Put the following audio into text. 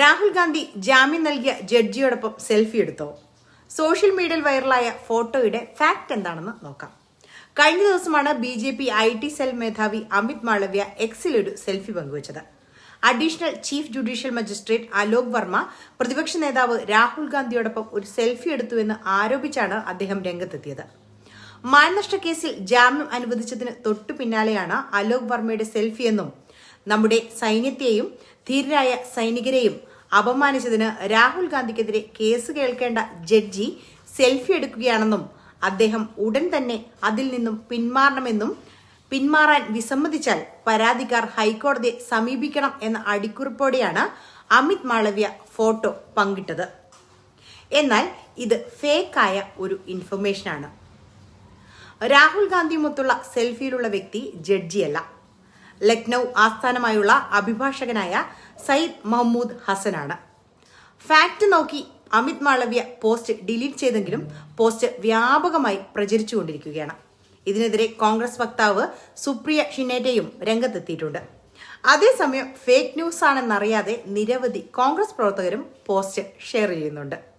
രാഹുൽ ഗാന്ധി ജാമ്യം നൽകിയ ജഡ്ജിയോടൊപ്പം സെൽഫി എടുത്തോ? സോഷ്യൽ മീഡിയയിൽ വൈറലായ ഫോട്ടോയുടെ ഫാക്ട് എന്താണെന്ന് നോക്കാം. കഴിഞ്ഞ ദിവസമാണ് B J P I T cell മേധാവി അമിത് മാളവ്യ എക്സിൽ ഒരു സെൽഫി പങ്കുവച്ചത്. Additional chief judicial magistrate Alok Varma പ്രതിപക്ഷ നേതാവ് രാഹുൽ ഗാന്ധിയോടൊപ്പം ഒരു സെൽഫി എടുത്തുവെന്ന് ആരോപിച്ചാണ് അദ്ദേഹം രംഗത്തെത്തിയത്. മാനനഷ്ട കേസിൽ ജാമ്യം അനുവദിച്ചതിന് തൊട്ടു പിന്നാലെയാണ് അലോക് വർമ്മയുടെ സെൽഫിയെന്നും നമ്മുടെ സൈന്യത്തെയും ധീരരായ സൈനികരെയും അപമാനിച്ചതിന് രാഹുൽ ഗാന്ധിക്കെതിരെ കേസ് കേൾക്കേണ്ട ജഡ്ജി സെൽഫി എടുക്കുകയാണെന്നും അദ്ദേഹം ഉടൻ തന്നെ അതിൽ നിന്നും പിന്മാറണമെന്നും പിന്മാറാൻ വിസമ്മതിച്ചാൽ പരാതിക്കാർ ഹൈക്കോടതിയെ സമീപിക്കണം എന്ന അടിക്കുറിപ്പോടെയാണ് അമിത് മാളവ്യ ഫോട്ടോ പങ്കിട്ടത്. എന്നാൽ ഇത് ഫേക്കായ ഒരു ഇൻഫർമേഷനാണ്. രാഹുൽ ഗാന്ധിയുമൊത്തുള്ള സെൽഫിയിലുള്ള വ്യക്തി ജഡ്ജിയല്ല. ലക്നൌ ആസ്ഥാനമായുള്ള അഭിഭാഷകനായ സയ്യിദ് മഹമ്മൂദ് ഹസനാണ്. ഫാക്ട് നോക്കി അമിത് മാളവ്യ പോസ്റ്റ് ഡിലീറ്റ് ചെയ്തെങ്കിലും പോസ്റ്റ് വ്യാപകമായി പ്രചരിച്ചുകൊണ്ടിരിക്കുകയാണ്. ഇതിനെതിരെ കോൺഗ്രസ് വക്താവ് സുപ്രിയ ഷിനേറ്റയും രംഗത്തെത്തിയിട്ടുണ്ട്. അതേസമയം ഫേക്ക് ന്യൂസ് ആണെന്നറിയാതെ നിരവധി കോൺഗ്രസ് പ്രവർത്തകരും പോസ്റ്റ് ഷെയർ ചെയ്യുന്നുണ്ട്.